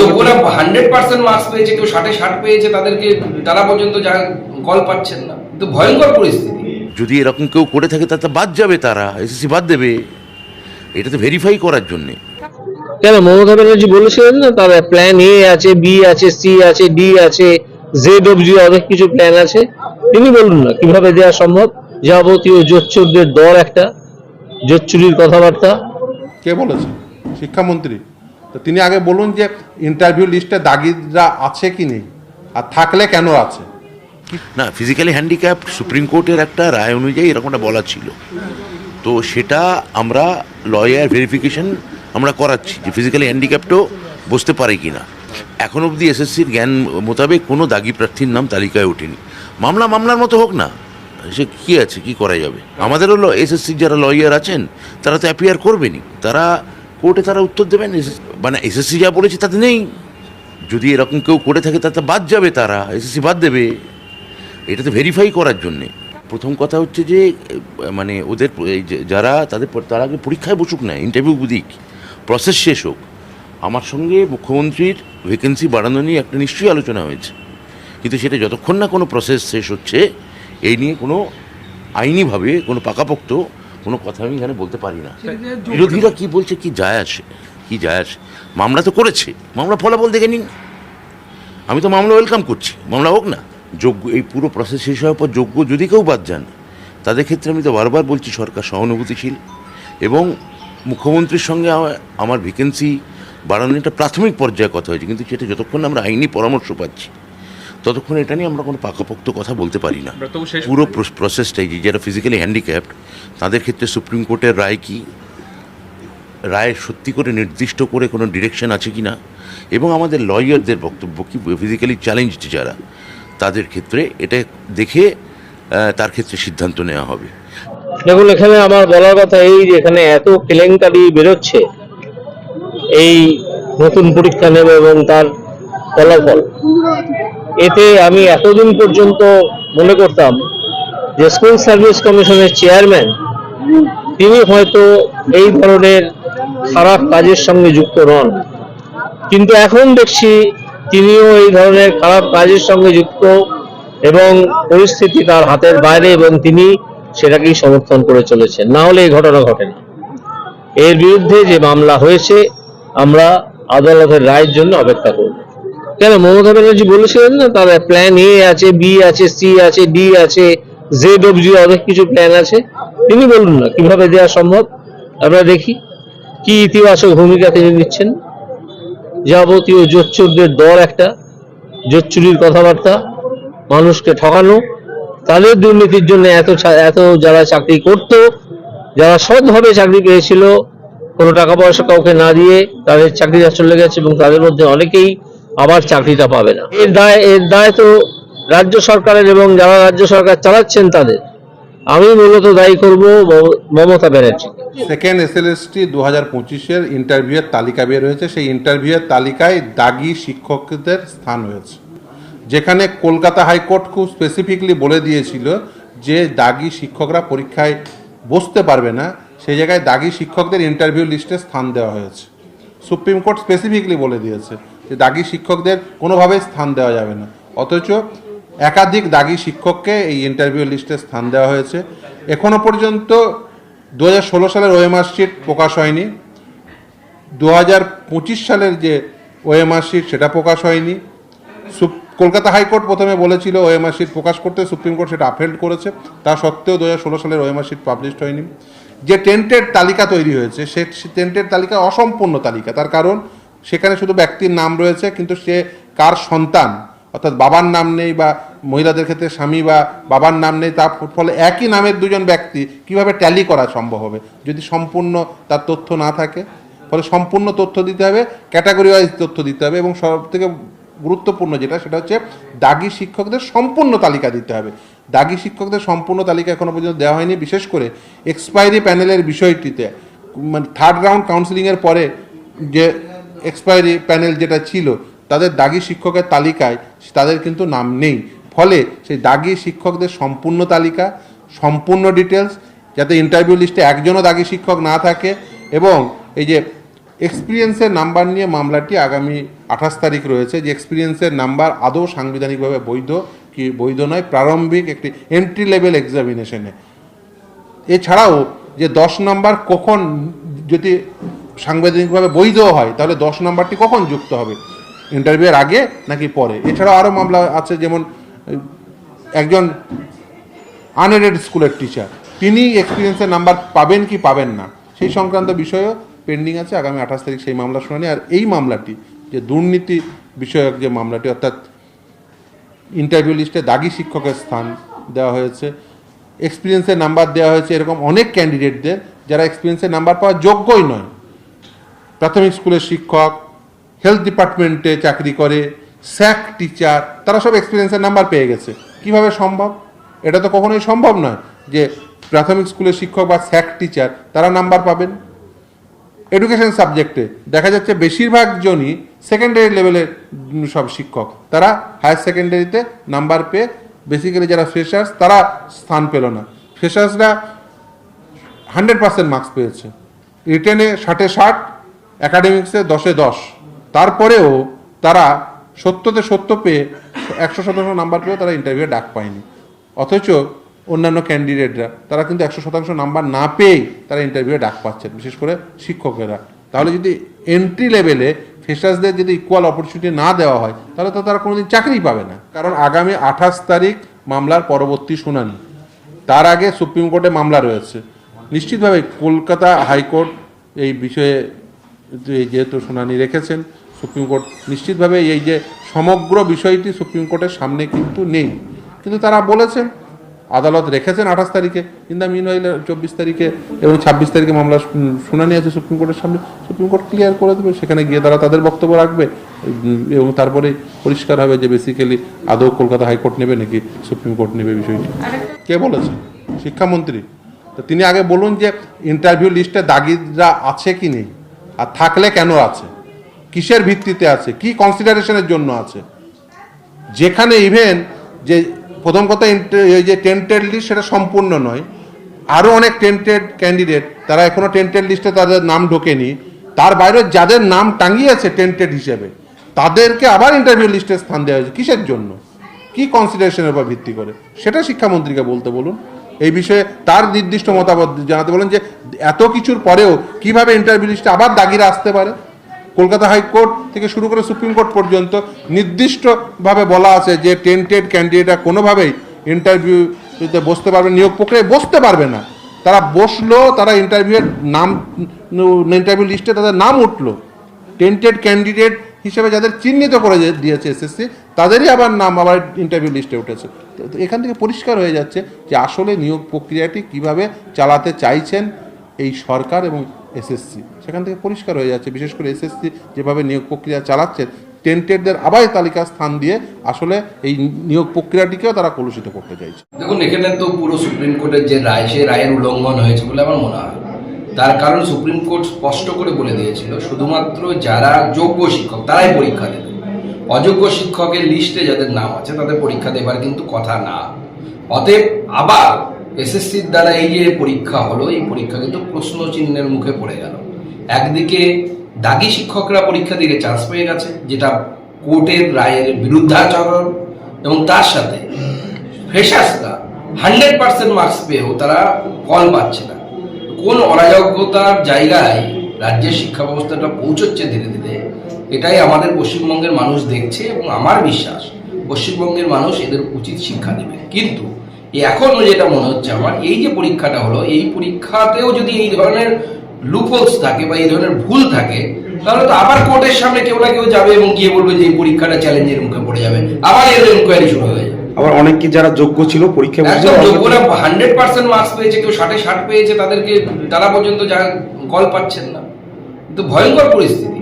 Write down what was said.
যোগ্যরা hundred percent marks পেয়েছে কেউ ষাটে ষাট পেয়েছে তাদেরকে তারা পর্যন্ত যা কল পাচ্ছেন না। কিন্তু ভয়ঙ্কর পরিস্থিতি। যদি এরকম কেউ করে থাকে তাতে বাদ যাবে তারা এসএসসি বাদ দেবে। এটা তো ভেরিফাই করার জন্যে। কেন মমতা ব্যানার্জি বলেছিলেন না তার প্ল্যান এ আছে বি আছে সি আছে ডি আছে জেড অব্দি অনেক কিছু প্ল্যান আছে। তিনি বলুন না কীভাবে দেওয়া সম্ভব? যাবতীয় জোচ্চুরদের দর একটা জোচ্চুরির কথাবার্তা। কে বলেছে? শিক্ষামন্ত্রী। তো তিনি আগে বলুন যে ইন্টারভিউ লিস্টে দাগিদরা আছে কি নেই? আর থাকলে কেন আছে? না ফিজিক্যালি হ্যান্ডিক্যাপ সুপ্রিম কোর্টের একটা রায় অনুযায়ী এরকমটা বলা ছিল। তো সেটা আমরা লয়ার ভেরিফিকেশন আমরা করাচ্ছি যে ফিজিক্যালি হ্যান্ডিক্যাপটাও বসতে পারে কি না এখন অবধি এসএসসির জ্ঞান মোতাবেক কোনো দাগি প্রার্থীর নাম তালিকায় ওঠেনি। মামলা মামলার মতো হোক না, সে কী আছে, কি করা যাবে? আমাদেরও এসএসসির যারা লয়ার আছেন, তারা তো অ্যাপিয়ার করবেনই। তারা কোর্টে তারা উত্তর দেবেন। মানে এসএসসি যা বলেছে তাতে নেই। যদি এরকম কেউ করে থাকে তাতে বাদ যাবে তারা। এসএসসি বাদ দেবে। এটা তো ভেরিফাই করার জন্যে। প্রথম কথা হচ্ছে যে মানে ওদের যারা তাদের তারা আগে পরীক্ষায় বসুক না ইন্টারভিউ দিক। প্রসেস শেষ হোক। আমার সঙ্গে মুখ্যমন্ত্রীর ভ্যাকেন্সি বাড়ানো নিয়ে একটা নিশ্চয়ই আলোচনা হয়েছে। কিন্তু সেটা যতক্ষণ না কোনো প্রসেস শেষ হচ্ছে, এই নিয়ে কোনো আইনিভাবে কোনো পাকাপোক্ত কোনো কথা আমি এখানে বলতে পারি না। বিরোধীরা কি বলছে কি যায় আসে কি যায় আসে মামলা তো করেছে মামলা ফলাফল দেখে নিন। আমি তো মামলা ওয়েলকাম করছি মামলা হোক না। যোগ্য এই পুরো প্রসেস শেষ হওয়ার পর যোগ্য যদি কেউ বাদ যান তাদের ক্ষেত্রে আমি তো বারবার বলছি সরকার সহানুভূতিশীল এবং মুখ্যমন্ত্রীর সঙ্গে আমার- ভ্যাকেন্সি বাড়ানোর একটা প্রাথমিক পর্যায়ে কথা হয়েছে কিন্তু সেটা যতক্ষণ আমরা আইনি পরামর্শ পাচ্ছি। ততক্ষণ এটা নিয়ে আমরা কোনো পাকাপোক্ত কথা বলতে পারি না। পুরো প্রসেসটাই যে যারা ফিজিক্যালি হ্যান্ডিক্যাপড তাদের ক্ষেত্রে সুপ্রিম কোর্টের রায় কি? রায় সত্যি করে নির্দিষ্ট করে কোনো ডিরেকশন আছে কি না? এবং আমাদের লয়ারদের বক্তব্য কি? ফিজিক্যালি চ্যালেঞ্জড যারা তাদের ক্ষেত্রে এটা দেখে তার ক্ষেত্রে সিদ্ধান্ত নেওয়া হবে। দেখুন এখানে আমার বলার কথা এই যে এখানে এত কেলেঙ্কারি বেরোচ্ছে এই নতুন পরীক্ষা নেবে এবং তার ফলাফল। এতে আমি এতদিন পর্যন্ত মনে করতাম যে স্কুল সার্ভিস কমিশনের চেয়ারম্যান, তিনি হয়তো এই ধরনের খারাপ কাজের সঙ্গে যুক্ত নন। কিন্তু এখন দেখছি তিনিও এই ধরনের খারাপ কাজের সঙ্গে যুক্ত এবং পরিস্থিতি তার হাতের বাইরে এবং তিনি সেটাকেই সমর্থন করে চলেছেন। না হলে এই ঘটনা ঘটে না। এর বিরুদ্ধে যে মামলা হয়েছে, আমরা আদালতের রায়ের জন্য অপেক্ষা করব। কেন, মমতা ব্যানার্জি বলেছিলেন না তার প্ল্যান এ আছে বি আছে সি আছে ডি আছে জেড অব্দি অনেক কিছু প্ল্যান আছে? তিনি বলুন না, কীভাবে দেওয়া সম্ভব? আমরা দেখি, কি ইতিবাচক ভূমিকা তিনি নিচ্ছেন? যাবতীয় জোচ্চুরদের দর একটা, জোচ্চুরির কথাবার্তা, মানুষকে ঠকানো, তাদের দুর্নীতির জন্য এত এত যারা চাকরি করত, যারা সৎভাবে চাকরি পেয়েছিল, কোনো টাকা পয়সা কাউকে না দিয়ে তাদের চাকরিটা চলে গেছে এবং তাদের মধ্যে অনেকেই আবার চাকরিটা পাবে না। এর দায় এর দায় তো রাজ্য সরকারের এবং যারা রাজ্য সরকার চালাচ্ছেন তাদের। আমি মূলত দায়ী করব মমতা ব্যানার্জি। সেকেন্ড এসএলএসটি দু হাজার পঁচিশের ইন্টারভিউয়ের তালিকা বের হয়েছে। সেই ইন্টারভিউয়ের তালিকায় দাগি শিক্ষকদের স্থান হয়েছে। যেখানে কলকাতা হাইকোর্ট খুব স্পেসিফিকলি বলে দিয়েছিল যে দাগি শিক্ষকরা পরীক্ষায় বসতে পারবে না। সেই জায়গায় দাগি শিক্ষকদের ইন্টারভিউ লিস্টে স্থান দেওয়া হয়েছে। সুপ্রিম কোর্ট স্পেসিফিকলি বলে দিয়েছে। যে দাগি শিক্ষকদের কোনোভাবেই স্থান দেওয়া যাবে না। অথচ একাধিক দাগি শিক্ষককে এই ইন্টারভিউ লিস্টে স্থান দেওয়া হয়েছে। এখনও পর্যন্ত দু হাজার ষোলো সালের ওএমআর শিট প্রকাশ হয়নি। দু পঁচিশ সালের যে ওএমআর শিট সেটা প্রকাশ হয়নি। কলকাতা হাইকোর্ট প্রথমে বলেছিল ওএমআর শিট প্রকাশ করতে সুপ্রিম কোর্ট সেটা আপহেল্ড করেছে। তা সত্ত্বেও দু হাজার ষোলো সালের ওএমআর শিট পাবলিশড হয়নি। যে টেন্টের তালিকা তৈরি হয়েছে, সে টেন্টের তালিকা অসম্পূর্ণ তালিকা। তার কারণ সেখানে শুধু ব্যক্তির নাম রয়েছে, কিন্তু সে কার সন্তান, অর্থাৎ বাবার নাম নেই বা মহিলাদের ক্ষেত্রে স্বামী বা বাবার নাম নেই, তার ফলে একই নামের দুজন ব্যক্তি কীভাবে ট্যালি করা সম্ভব হবে? যদি সম্পূর্ণ তার তথ্য না থাকে, ফলে সম্পূর্ণ তথ্য দিতে হবে ক্যাটাগরি ওয়াইজ তথ্য দিতে হবে এবং সব থেকে গুরুত্বপূর্ণ যেটা, সেটা হচ্ছে দাগি শিক্ষকদের সম্পূর্ণ তালিকা দিতে হবে। দাগি শিক্ষকদের সম্পূর্ণ তালিকা এখনও পর্যন্ত দেওয়া হয়নি, বিশেষ করে এক্সপায়ারি প্যানেলের বিষয়টিতে মানে থার্ড রাউন্ড কাউন্সিলিংয়ের পরে যে এক্সপায়ারি প্যানেল যেটা ছিল, তাদের দাগি শিক্ষকের তালিকায় তাদের কিন্তু নাম নেই। ফলে সেই দাগি শিক্ষকদের সম্পূর্ণ তালিকা, সম্পূর্ণ ডিটেলস যাতে ইন্টারভিউ লিস্টে একজনও দাগি শিক্ষক না থাকে এবং এই যে এক্সপিরিয়েন্সের নাম্বার নিয়ে মামলাটি আগামী আঠাশ তারিখ রয়েছে। যে এক্সপিরিয়েন্সের নাম্বার আদৌ সাংবিধানিকভাবে বৈধ কি বৈধ নয়, প্রারম্ভিক একটি এন্ট্রি লেভেল এক্সামিনেশনে এছাড়াও যে দশ নাম্বার কখন যদি সাংবিধানিকভাবে বৈধ হয়, তাহলে দশ নম্বরটি কখন যুক্ত হবে? ইন্টারভিউয়ের আগে নাকি পরে? এছাড়াও আরও মামলা আছে, যেমন একজন আনএডেড স্কুলের টিচার তিনি এক্সপিরিয়েন্সের নাম্বার পাবেন কি পাবেন না? সেই সংক্রান্ত বিষয়েও পেন্ডিং আছে, আগামী আঠাশ তারিখ সেই মামলা শুনানি। আর এই মামলাটি, যে দুর্নীতি বিষয়ক যে মামলাটি, অর্থাৎ ইন্টারভিউ লিস্টে দাগি শিক্ষকের স্থান দেওয়া হয়েছে এক্সপিরিয়েন্সের নাম্বার দেওয়া হয়েছে, এরকম অনেক ক্যান্ডিডেটদের যারা এক্সপিরিয়েন্সের নাম্বার পাওয়ার যোগ্যই নয়। প্রাথমিক স্কুলের শিক্ষক হেলথ ডিপার্টমেন্টে চাকরি করে স্যাক টিচার তারা সব এক্সপিরিয়েন্সের নাম্বার পেয়ে গেছে। কীভাবে সম্ভব? এটা তো কখনোই সম্ভব নয় যে প্রাথমিক স্কুলের শিক্ষক বা স্যাক টিচার তারা নাম্বার পাবেন। এডুকেশন সাবজেক্টে দেখা যাচ্ছে বেশিরভাগ জনই সেকেন্ডারি লেভেলের সব শিক্ষক। তারা হায়ার সেকেন্ডারিতে নাম্বার পেয়ে বেসিক্যালি যারা ফ্রেশার্স তারা স্থান পেল না। ফ্রেশার্সরা হান্ড্রেড পার্সেন্ট মার্কস পেয়েছে। রিটেনে ষাটে ষাট অ্যাকাডেমিক্সে দশে দশ। তারপরেও তারা সত্যতে সত্য পেয়ে একশো শতাংশ নাম্বার পেয়েও তারা ইন্টারভিউ ডাক পায়নি। অথচ অন্যান্য ক্যান্ডিডেটরা তারা কিন্তু একশো শতাংশ নাম্বার না পেয়েই তারা ইন্টারভিউ ডাক পাচ্ছেন বিশেষ করে শিক্ষকেরা। তাহলে যদি এন্ট্রি লেভেলে ফ্রেশার্সদের যদি ইকুয়াল অপরচুনিটি না দেওয়া হয়, তাহলে তো তারা কোনোদিন চাকরি পাবে না। কারণ আগামী আঠাশ তারিখ মামলার পরবর্তী শুনানি। তার আগে সুপ্রিম কোর্টে মামলা রয়েছে। নিশ্চিতভাবে কলকাতা হাইকোর্ট এই বিষয়ে যেহেতু শুনানি রেখেছেন, সুপ্রিম কোর্ট নিশ্চিতভাবে এই যে সমগ্র বিষয়টি সুপ্রিম কোর্টের সামনে কিন্তু নেই। কিন্তু তারা বলেছেন, আদালত রেখেছেন আঠাশ তারিখে, কিন্তু মিন চব্বিশ তারিখে এবং ছাব্বিশ তারিখে মামলা শুনানি আছে সুপ্রিম কোর্টের সামনে। সুপ্রিম কোর্ট ক্লিয়ার করে দেবে, সেখানে গিয়ে তারা তাদের বক্তব্য রাখবে। এবং তারপরে পরিষ্কার হবে যে বেসিক্যালি আদৌ কলকাতা হাইকোর্ট নেবে নাকি সুপ্রিম কোর্ট নেবে বিষয়টি। কে বলেছে শিক্ষামন্ত্রী। তো তিনি আগে বলুন যে ইন্টারভিউ লিস্টে দাগিদরা আছে কি নেই? আর থাকলে কেন আছে? কিসের ভিত্তিতে আছে? কি কনসিডারেশনের জন্য আছে? যেখানে ইভেন যে প্রথম কথা এই যে টেন্টেড লিস্ট সেটা সম্পূর্ণ নয়। আরও অনেক টেন্টেড ক্যান্ডিডেট তারা এখনও টেন্টেড লিস্টে তাদের নাম ঢোকেনি। তার বাইরে যাদের নাম টাঙিয়েছে টেন্টেড হিসেবে, তাদেরকে আবার ইন্টারভিউ লিস্টে স্থান দেওয়া হয়েছে। কিসের জন্য? কি কনসিডারেশনের উপর ভিত্তি করে? সেটা শিক্ষামন্ত্রীকে বলতে বলুন। এই বিষয়ে তার নির্দিষ্ট মতামত জানাতে বলুন যে এত কিছুর পরেও কীভাবে ইন্টারভিউ লিস্টে আবার দাগিরা আসতে পারে? কলকাতা হাইকোর্ট থেকে শুরু করে সুপ্রিম কোর্ট পর্যন্ত নির্দিষ্টভাবে বলা আছে যে টেন্টেড ক্যান্ডিডেটরা কোনোভাবেই ইন্টারভিউতে বসতে পারবে নিয়োগ প্রক্রিয়ায় বসতে পারবে না। তারা বসল, তারা ইন্টারভিউয়ের নাম ইন্টারভিউ লিস্টে তাদের নাম উঠল। টেন্টেড ক্যান্ডিডেট হিসেবে যাদের চিহ্নিত করে দিয়েছে এসএসসি তাদেরই আবার নাম আবার ইন্টারভিউ লিস্টে উঠেছে। এখান থেকে পরিষ্কার হয়ে যাচ্ছে যে আসলে নিয়োগ প্রক্রিয়াটি কীভাবে চালাতে চাইছেন এই সরকার এবং এসএসসি সেখান থেকে পরিষ্কার হয়ে যাচ্ছে। বিশেষ করে এসএসসি যেভাবে নিয়োগ প্রক্রিয়া চালাচ্ছেন টেন্টেডদের আবার তালিকা স্থান দিয়ে আসলে এই নিয়োগ প্রক্রিয়াটিকেও তারা কলুষিত করতে চাইছে। দেখুন, এখানে তো পুরো সুপ্রিম কোর্টের যে রায়, সেই রায়ের উল্লঙ্ঘন হয়েছে বলে আমার মনে হয়। তার কারণ সুপ্রিম কোর্ট স্পষ্ট করে বলে দিয়েছিল, শুধুমাত্র যারা যোগ্য শিক্ষক, তারাই পরীক্ষা দেবে। অযোগ্য শিক্ষকের লিস্টে যাদের নাম আছে তাদের পরীক্ষা দেবার কিন্তু কথা না। অতএব আবার এসএসসির দ্বারা এই যে পরীক্ষা হলো, এই পরীক্ষা কিন্তু প্রশ্ন চিহ্নের মুখে পড়ে গেল। একদিকে দাগি শিক্ষকরা পরীক্ষা দিকে চান্স পেয়ে গেছে, যেটা কোর্টের রায়ের বিরুদ্ধাচরণ এবং তার সাথে ফ্রেশার্সরা হান্ড্রেড পার্সেন্ট মার্কস পেয়েও তারা কল পাচ্ছে না। কোন অরাজকতার জায়গায় রাজ্যের শিক্ষা ব্যবস্থাটা পৌঁছচ্ছে ধীরে ধীরে এটাই আমাদের পশ্চিমবঙ্গের মানুষ দেখছে এবং আমার বিশ্বাস পশ্চিমবঙ্গের মানুষ এদের উচিত শিক্ষা দেবে কিন্তু এখন যেটা মনে হচ্ছে আমার এই যে পরীক্ষাটা হলো এই পরীক্ষাতেও যদি এই ধরনের লুপোলস থাকে বা এই ধরনের ভুল থাকে তাহলে তো আবার কোর্টের সামনে কেউ না কেউ যাবে এবং গিয়ে বলবে যে এই পরীক্ষাটা চ্যালেঞ্জের মুখে পড়ে যাবে। আবার এর এনকোয়ারি শুরু হয়ে যাবে। আবার অনেক কি যারা যোগ্য ছিল পরীক্ষা একদম যোগ্যরা হান্ড্রেড পার্সেন্ট মার্কস পেয়েছে কেউ ষাটে ষাট পেয়েছে তাদেরকে তারা পর্যন্ত যা কল পাচ্ছেন না। কিন্তু ভয়ঙ্কর পরিস্থিতি।